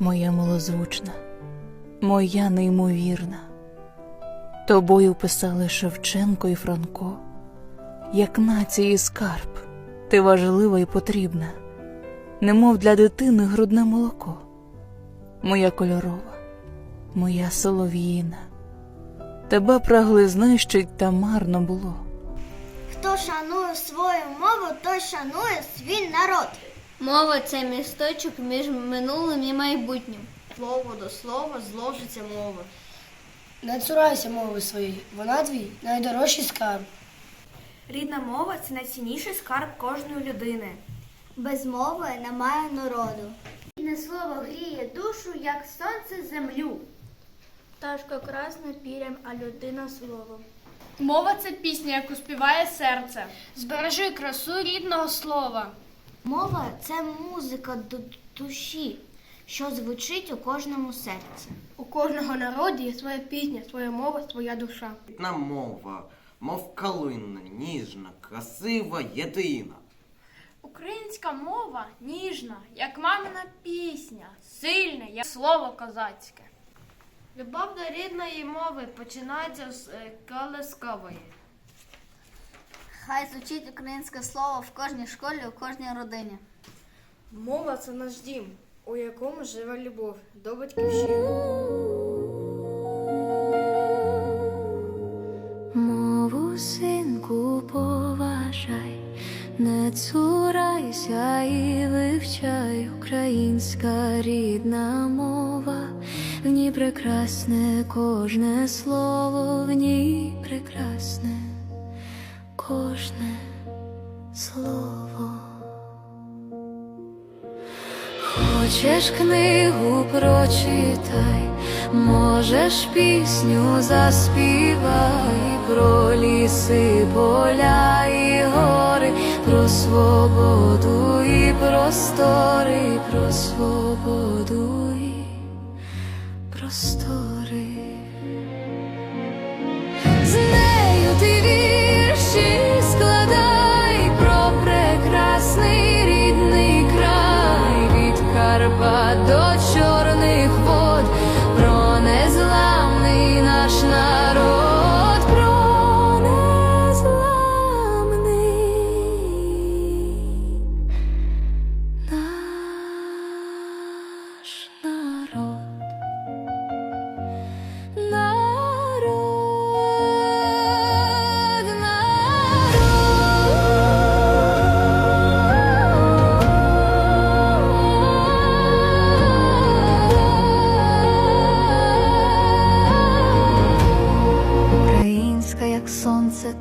моя милозвучна, моя неймовірна. Тобою писали Шевченко і Франко, як нації скарб, ти важлива і потрібна, немов для дитини грудне молоко, моя кольорова, моя солов'їна. Тебе прагли знищить, та марно було. Хто шанує свою мову, той шанує свій народ. Мова це місточок між минулим і майбутнім. Слово до слова зложиться мова. Не цурайся мови своєї, вона твій найдорожчий скарб. Рідна мова це найцінніший скарб кожної людини. Без мови немає народу. Рідне слово гріє душу, як сонце землю. Пташка красна пірям, а людина словом. Мова це пісня, яку співає серце. Збережи красу рідного слова. Мова це музика до душі, що звучить у кожному серці. У кожного народу є своя пісня, своя мова, своя душа. Рідна мова, мов калинна, ніжна, красива, єдина. Українська мова ніжна, як мамина пісня, сильна, як слово козацьке. Любов до рідної мови починається з е, колискової. Хай звучить українське слово в кожній школі, у кожній родині. Мова це наш дім, у якому живе любов до батьківщини. Мову синку поважай, не цурайся і вивчай українська рідна мова, в ній прекрасне кожне слово, в ній прекрасне кожне слово. Хочеш книгу прочитай, можеш пісню заспівай про ліси, поля і гори, про свободу і простори, про свободу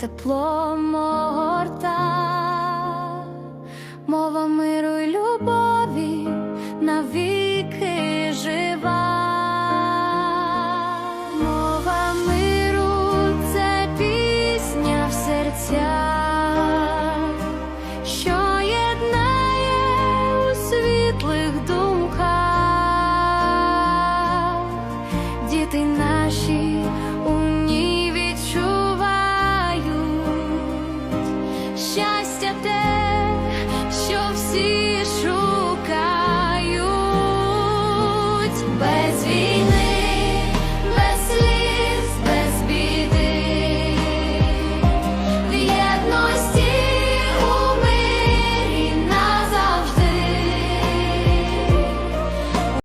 сонце, щастя те.